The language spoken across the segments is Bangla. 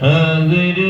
حاضر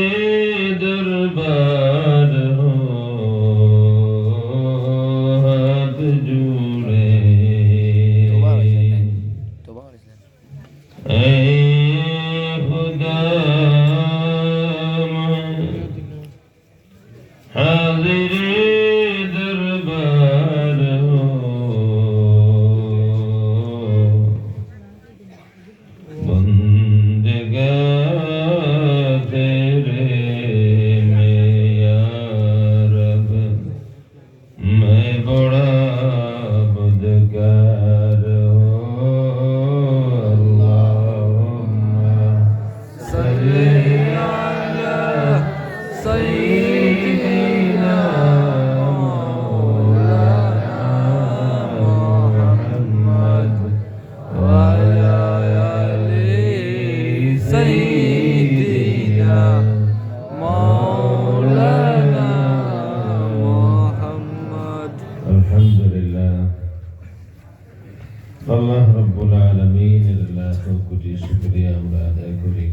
আল্লাহ রব্বুল আলমিনের লাখ কোটি শুক্রিয়া আমরা আদায় করি।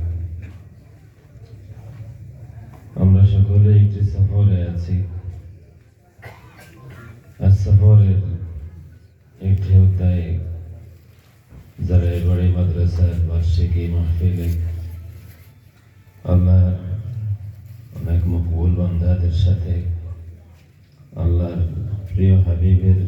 আমরা সকলে একটি সফরে আছি। আর সফরের একটি হত্যায় যারা এবারে মাদ্রাসার বার্ষিকী মাহফিলে আল্লাহ অনেক মকবুল বান্ধাদের সাথে আল্লাহর প্রিয় হাবিবের